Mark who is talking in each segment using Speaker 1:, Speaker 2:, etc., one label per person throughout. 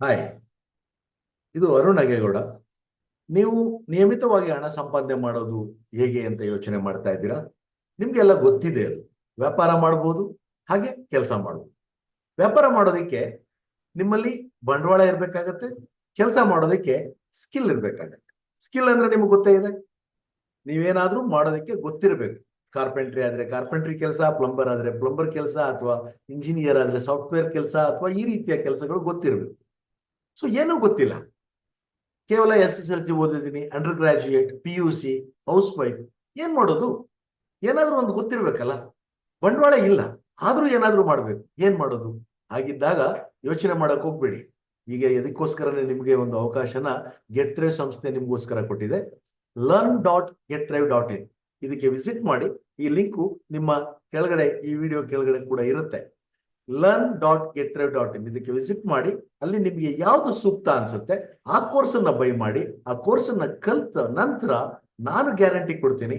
Speaker 1: Hi ಇದು ಅರುಣ್ ಅಗೇಗೌಡ ನೀವು ನಿಯಮಿತವಾಗಿ ಹಣ ಸಂಪಾದನೆ ಮಾಡೋದು ಹೇಗೆ ಅಂತ ಯೋಚನೆ ಮಾಡ್ತಾ ಇದ್ದೀರಾ? ನಿಮ್ಗೆಲ್ಲ ಗೊತ್ತಿದೆ ಅದು. ವ್ಯಾಪಾರ ಮಾಡ್ಬೋದು, ಹಾಗೆ ಕೆಲಸ ಮಾಡ್ಬೋದು. ವ್ಯಾಪಾರ ಮಾಡೋದಕ್ಕೆ ನಿಮ್ಮಲ್ಲಿ ಬಂಡವಾಳ ಇರ್ಬೇಕಾಗತ್ತೆ, ಕೆಲಸ ಮಾಡೋದಕ್ಕೆ ಸ್ಕಿಲ್ ಇರ್ಬೇಕಾಗತ್ತೆ. ಸ್ಕಿಲ್ ಅಂದ್ರೆ ನಿಮ್ಗೆ ಗೊತ್ತೇ ಇದೆ. ನೀವೇನಾದ್ರೂ ಮಾಡೋದಕ್ಕೆ ಗೊತ್ತಿರಬೇಕು. ಕಾರ್ಪೆಂಟ್ರಿ ಆದ್ರೆ ಕಾರ್ಪೆಂಟ್ರಿ ಕೆಲಸ, ಪ್ಲಂಬರ್ ಆದ್ರೆ ಪ್ಲಂಬರ್ ಕೆಲಸ ಅಥವಾ ಇಂಜಿನಿಯರ್ ಆದ್ರೆ ಸಾಫ್ಟ್ವೇರ್ ಕೆಲಸ ಅಥವಾ ಈ ರೀತಿಯ ಕೆಲಸಗಳು ಗೊತ್ತಿರಬೇಕು. ಸೊ ಏನೂ ಗೊತ್ತಿಲ್ಲ. ಕೇವಲ ಎಸ್ ಎಸ್ ಎಲ್ ಸಿ ಓದಿದ್ದೀನಿ under graduate P U C house wife ಏನ್ ಮಾಡೋದು? ಏನಾದ್ರೂ ಒಂದು ಗೊತ್ತಿರ್ಬೇಕಲ್ಲ? ಬಂಡವಾಳ ಇಲ್ಲ, ಆದ್ರೂ ಏನಾದ್ರೂ ಮಾಡ್ಬೇಕು. ಏನ್ ಮಾಡೋದು? ಹಾಗಿದ್ದಾಗ ಯೋಚನೆ ಮಾಡಕ್ ಹೋಗ್ಬೇಡಿ. ಈಗ ಇದಕ್ಕೋಸ್ಕರನೇ ನಿಮ್ಗೆ ಒಂದು ಅವಕಾಶನ ಗೆಟ್ ಡ್ರೈವ್ ಸಂಸ್ಥೆ ನಿಮ್ಗೋಸ್ಕರ ಕೊಟ್ಟಿದೆ. Learn dot get drive dot in ಇದಕ್ಕೆ ವಿಸಿಟ್ ಮಾಡಿ, ಈ ಲಿಂಕು ನಿಮ್ಮ ಕೆಳಗಡೆ, ಈ ವಿಡಿಯೋ ಕೆಳಗಡೆ ಕೂಡ ಇರುತ್ತೆ. Learn dot get drive dot ಇದಕ್ಕೆ ವಿಸಿಟ್ ಮಾಡಿ, ಅಲ್ಲಿ ನಿಮಗೆ ಯಾವುದು ಸೂಕ್ತ ಅನ್ಸುತ್ತೆ, ಆ ಕೋರ್ಸ್ ಅನ್ನ ಬೈ ಮಾಡಿ, ಆ ಕೋರ್ಸ್ ಅನ್ನ ಕಲ್ತ ನಂತರ ನಾನು ಗ್ಯಾರಂಟಿ ಕೊಡ್ತೀನಿ,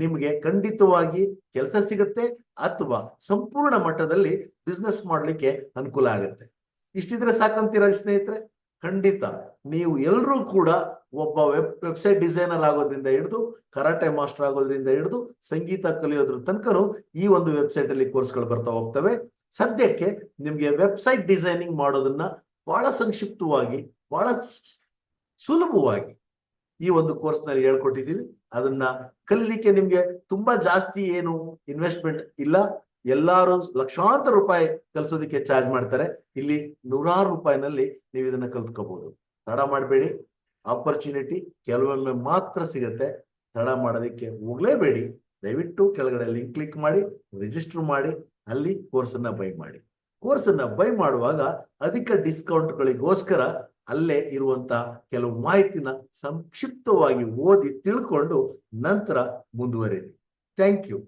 Speaker 1: ನಿಮಗೆ ಖಂಡಿತವಾಗಿ ಕೆಲಸ ಸಿಗುತ್ತೆ ಅಥವಾ ಸಂಪೂರ್ಣ ಮಟ್ಟದಲ್ಲಿ ಬಿಸ್ನೆಸ್ ಮಾಡಲಿಕ್ಕೆ ಅನುಕೂಲ ಆಗುತ್ತೆ. ಇಷ್ಟಿದ್ರೆ ಸಾಕಂತೀರ ಸ್ನೇಹಿತರೆ? ಖಂಡಿತ. ನೀವು ಎಲ್ಲರೂ ಕೂಡ ಒಬ್ಬ ವೆಬ್ ವೆಬ್ಸೈಟ್ ಡಿಸೈನರ್ ಆಗೋದ್ರಿಂದ ಹಿಡಿದು, ಕರಾಟೆ ಮಾಸ್ಟರ್ ಆಗೋದ್ರಿಂದ ಹಿಡಿದು, ಸಂಗೀತ ಕಲಿಯೋದ್ರ ತನಕನು ಈ ಒಂದು ವೆಬ್ಸೈಟ್ ಅಲ್ಲಿ ಕೋರ್ಸ್ಗಳು ಬರ್ತಾ ಹೋಗ್ತವೆ. ಸದ್ಯಕ್ಕೆ ನಿಮ್ಗೆ ವೆಬ್ಸೈಟ್ ಡಿಸೈನಿಂಗ್ ಮಾಡೋದನ್ನ ಬಹಳ ಸಂಕ್ಷಿಪ್ತವಾಗಿ, ಬಹಳ ಸುಲಭವಾಗಿ ಈ ಒಂದು ಕೋರ್ಸ್ನಲ್ಲಿ ಹೇಳ್ಕೊಟ್ಟಿದ್ದೀವಿ ಅದನ್ನ ಕಲಿಲಿಕ್ಕೆ ನಿಮ್ಗೆ ತುಂಬಾ ಜಾಸ್ತಿ ಏನು ಇನ್ವೆಸ್ಟ್ಮೆಂಟ್ ಇಲ್ಲ. ಎಲ್ಲಾರು ಲಕ್ಷಾಂತರ ರೂಪಾಯಿ ಕಲಿಸೋದಕ್ಕೆ ಚಾರ್ಜ್ ಮಾಡ್ತಾರೆ. ಇಲ್ಲಿ ನೂರಾರು ರೂಪಾಯಿನಲ್ಲಿ ನೀವು ಇದನ್ನ ಕಲ್ತ್ಕೋಬಹುದು ತಡ ಮಾಡಬೇಡಿ. ಆಪರ್ಚುನಿಟಿ ಕೆಲವೊಮ್ಮೆ ಮಾತ್ರ ಸಿಗತ್ತೆ. ತಡ ಮಾಡೋದಕ್ಕೆ ಹೋಗ್ಲೇಬೇಡಿ. ದಯವಿಟ್ಟು ಕೆಳಗಡೆ ಲಿಂಕ್ ಕ್ಲಿಕ್ ಮಾಡಿ ರಿಜಿಸ್ಟರ್ ಮಾಡಿ. ಅಲ್ಲಿ ಕೋರ್ಸ್ ಅನ್ನ ಬೈ ಮಾಡಿ. ಕೋರ್ಸ್ ಅನ್ನ ಬೈ ಮಾಡುವಾಗ ಅಧಿಕ ಡಿಸ್ಕೌಂಟ್ಗಳಿಗೋಸ್ಕರ ಅಲ್ಲೇ ಇರುವಂತಹ ಕೆಲವು ಮಾಹಿತಿನ ಸಂಕ್ಷಿಪ್ತವಾಗಿ ಓದಿ ತಿಳ್ಕೊಂಡು ನಂತರ ಮುಂದುವರಿ ಥ್ಯಾಂಕ್ ಯು